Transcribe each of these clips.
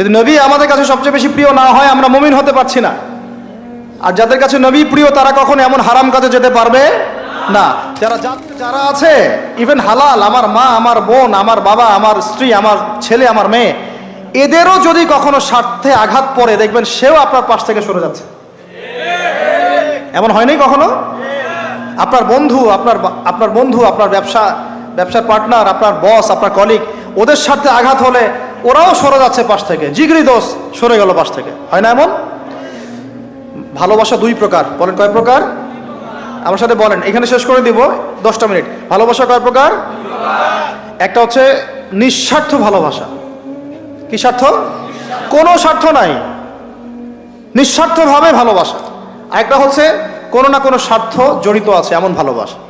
যদি নবী আমাদের কাছে সবচেয়ে বেশি প্রিয় না হয়, আমরা মুমিন হতে পারছি না। আর যাদের কাছে নবী প্রিয়, তারা কখনো এমন হারাম কাজে যেতে পারবে না। যারা যারা আছে ইভেন হালাল, আমার মা, আমার বোন, আমার বাবা, আমার স্ত্রী, আমার ছেলে, আমার মেয়ে, এদেরও যদি কখনো স্বার্থে আঘাত পড়ে, দেখবেন সেও আপনার পাশ থেকে সরে যাচ্ছে। এমন হয়নি কখনো? আপনার বন্ধু, আপনার আপনার বন্ধু, আপনার ব্যবসা ব্যবসার পার্টনার, আপনার বস, আপনার কলিগ ওদের স্বার্থে আঘাত হলে ওরাও সরে যাচ্ছে পাশ থেকে। জিগরি দোষ সরে গেল পাশ থেকে। হয় না এমন? ভালোবাসা দুই প্রকার। বলেন কয় প্রকার? আমার সাথে বলেন। এখানে শেষ করে দিব। দশটা মিনিট। ভালোবাসা কয় প্রকার? একটা হচ্ছে নিঃস্বার্থ ভালোবাসা। কি স্বার্থ? কোনো স্বার্থ নাই। নিঃস্বার্থভাবে ভালোবাসা। আরেকটা হচ্ছে কোনো না কোনো স্বার্থ জড়িত আছে, এমন ভালোবাসা।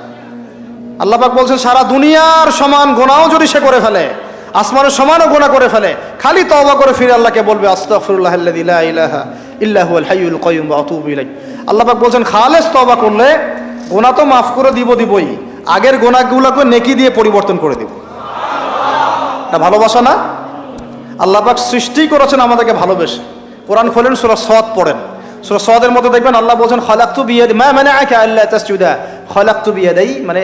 আল্লাহ পাক বলছেন, সারা দুনিয়ার সমান গোনাও যদি সে করে ফেলে, আসমানের সমানও গোনা করে ফেলে, খালি তওবা করে ফিরে আল্লাহকে বলবে ইলাহা আল্লাহ বলছেন, খালেস তওবা করলে গোনা তো মাফ করে দিব দিবই, আগের গোনাগুলোকে নেকি দিয়ে পরিবর্তন করে দিব। না ভালোবাসা না? আল্লাহ পাক সৃষ্টি করেছেন আমাদেরকে ভালোবেসে। কোরআন খোলেন, সূরা সদ পড়েন। সূরা সদের মধ্যে দেখবেন আল্লাহ বলছেন, খলাকতু বিয়াদি মা মানাআকা আল্লা তাসজুদা। খলাকতু বিয়াদাই মানে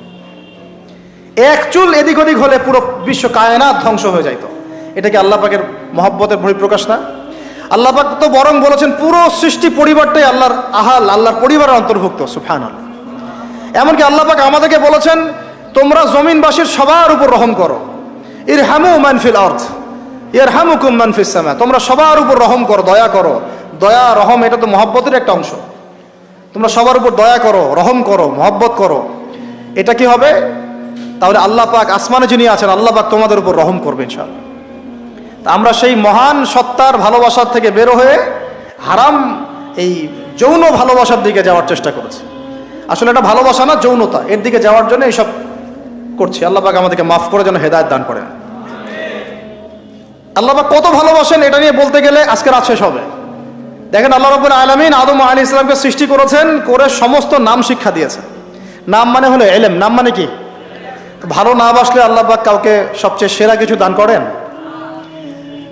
এক চুল এদিক ওদিক হলে পুরো বিশ্ব কায়নাত ধ্বংস হয়ে যাইতো। এটা কি আল্লাহ পাকের মহব্বতের বহিঃপ্রকাশ না? আল্লাহ পাক তো বরং বলেছেন, পুরো সৃষ্টি পরিবারটাই আল্লাহর আহাল, আল্লাহর পরিবারের অন্তর্ভুক্ত সুফান আল্লাহ এমনকি আল্লাহ পাক আমাদেরকে বলেছেন, তোমরা জমিনবাসীর সবার উপর রহম করো। ইর হ্যামু মানফিল অর্থ ইর হ্যামুকুম মানফিস সামা, তোমরা সবার উপর রহম করো, দয়া করো। দয়া, রহম, এটা তো মহব্বতের একটা অংশ। তোমরা সবার উপর দয়া করো, রহম করো, মহব্বত করো। এটা কি হবে? তাহলে আল্লাহ পাক আসমানে যিনি আছেন, আল্লাহ পাক তোমাদের উপর রহম করবে ইনশাআল্লাহ। তা আমরা সেই মহান সত্তার ভালোবাসার থেকে বেরো হয়ে হারাম এই যৌন ভালোবাসার দিকে যাওয়ার চেষ্টা করেছি। আসলে এটা ভালোবাসা না, যৌনতা। এর দিকে যাওয়ার জন্য এইসব করছি। আল্লাহ পাক আমাদেরকে মাফ করে যেন হেদায়ত দান করেন। আল্লাহ পাক কত ভালোবাসেন এটা নিয়ে বলতে গেলে আজকে রাত শেষ হবে। দেখেন আল্লাহ রবুল আলমিন আদম আলী ইসলামকে সৃষ্টি করেছেন, করে সমস্ত নাম শিক্ষা দিয়েছেন। নাম মানে হলো এলেম। নাম মানে কি? ভালো না বাসলে আল্লাহ পাক কাউকে সবচেয়ে সেরা কিছু দান করেন?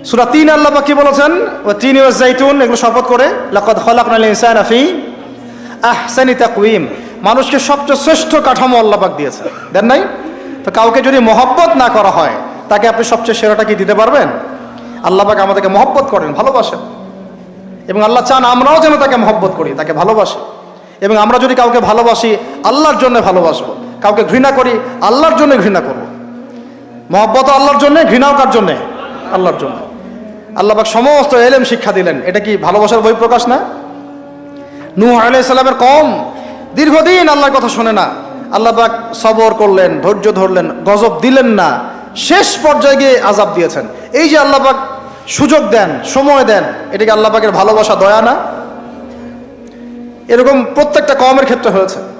সুরা তিন আল্লাহ পাক কি বলেছেন? তিন জাইতুন এগুলো শপথ করে, লাকাদ খলাকনাল ইনসানা ফি আহসানি তাকওয়িম। মানুষকে সবচেয়ে শ্রেষ্ঠ কাঠামো আল্লাহ পাক দিয়েছে। দেন নাই? তো কাউকে যদি মহব্বত না করা হয়, তাকে আপনি সবচেয়ে সেরাটা কি দিতে পারবেন? আল্লাহ পাক আমাদেরকে মহব্বত করেন, ভালোবাসেন। এবং আল্লাহ চান আমরাও যেন তাকে মহব্বত করি, তাকে ভালোবাসি। এবং আমরা যদি কাউকে ভালোবাসি, আল্লাহর জন্য ভালোবাসবো। কাউকে ঘৃণা করি, আল্লাহর জন্য ঘৃণা করব। মহব্বত আল্লাহর জন্য ঘৃণাও কার জন্যে? আল্লাহর জন্য। আল্লাহবাক সমস্ত এলেম শিক্ষা দিলেন। এটা কি ভালোবাসার বই প্রকাশ না? নূহ আলাইসাল্লামের কম। দীর্ঘদিন আল্লাহর কথা শোনে না। আল্লাহবাক সবর করলেন, ধৈর্য ধরলেন, গজব দিলেন না। শেষ পর্যায়ে গিয়ে আজাব দিয়েছেন। এই যে আল্লাহবাক সুযোগ দেন, সময় দেন, এটা কি আল্লাহবাকের ভালোবাসা, দয়া না? এরকম প্রত্যেকটা কমের ক্ষেত্রে হয়েছে।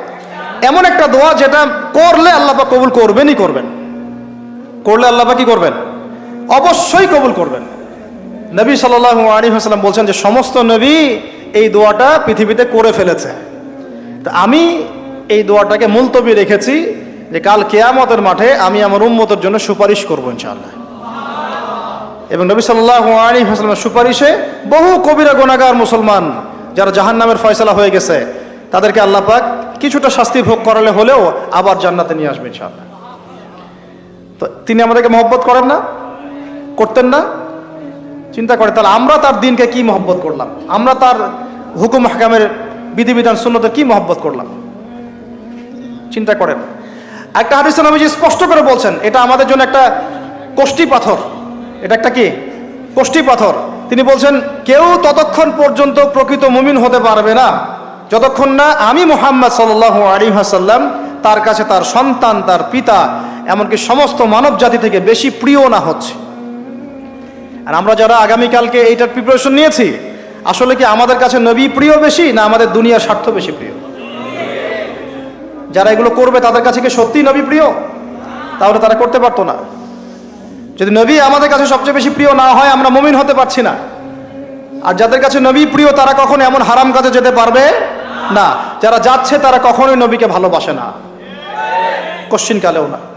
এমন একটা দোয়া যেটা করলে আল্লাপাক কবুল করবেনই করবেন। করলে আল্লাপাক কি করবেন? অবশ্যই কবুল করবেন। নবী সাল্লাহ আলী হাসলাম বলছেন যে, সমস্ত নবী এই দোয়াটা পৃথিবীতে করে ফেলেছে। তা আমি এই দোয়াটাকে মুলতবি রেখেছি যে, কাল কেয়ামতের মাঠে আমি আমার উন্মতের জন্য সুপারিশ করব ইনশাআল্লাহ। এবং নবী সাল্লাহ আলী হাসলামের সুপারিশে বহু কবিরা গোনাগার মুসলমান যারা জাহান নামের ফয়সলা হয়ে গেছে তাদেরকে আল্লাহ পাক কিছুটা শাস্তি ভোগ করালে হলেও আবার জান্নাতে নিয়ে আসবে ইনশাআল্লাহ। তো তিনি আমাদেরকে মহব্বত করেন না, করতেন না। চিন্তা করে, তাহলে আমরা তার দিনকে কি মহব্বত করলাম? আমরা তার হুকুম হাকামের বিধিবিধান শূন্যতে কি মহব্বত করলাম? চিন্তা করেন। একটা হাদিস নবীজি স্পষ্ট করে বলছেন, এটা আমাদের জন্য একটা কোষ্টি পাথর। এটা একটা কি? কোষ্টি পাথর। তিনি বলছেন, কেউ ততক্ষণ পর্যন্ত প্রকৃত মুমিন হতে পারবে না। যতক্ষণ না আমি মোহাম্মদ সাল আলী হাসাল্লাম তার কাছে তার সন্তান, তার পিতা, এমনকি সমস্ত মানব জাতি থেকে বেশি প্রিয় না হচ্ছে। আর আমরা যারা আগামীকালকে এইটার প্রিপারেশন নিয়েছি, আসলে কি আমাদের কাছে নবী প্রিয় বেশি না আমাদের দুনিয়ার স্বার্থ বেশি প্রিয়? যারা এগুলো করবে, তাদের কাছে কি সত্যি নবী প্রিয়? তাহলে তারা করতে পারতো না। যদি নবী আমাদের কাছে সবচেয়ে বেশি প্রিয় না হয়, আমরা মমিন হতে পারছি না। আর যাদের কাছে নবী প্রিয়, তারা কখনো এমন হারাম কাজে যেতে পারবে না যারা যাচ্ছে তারা কখনোই নবীকে ভালোবাসে না। কোশ্চিন কালেও না।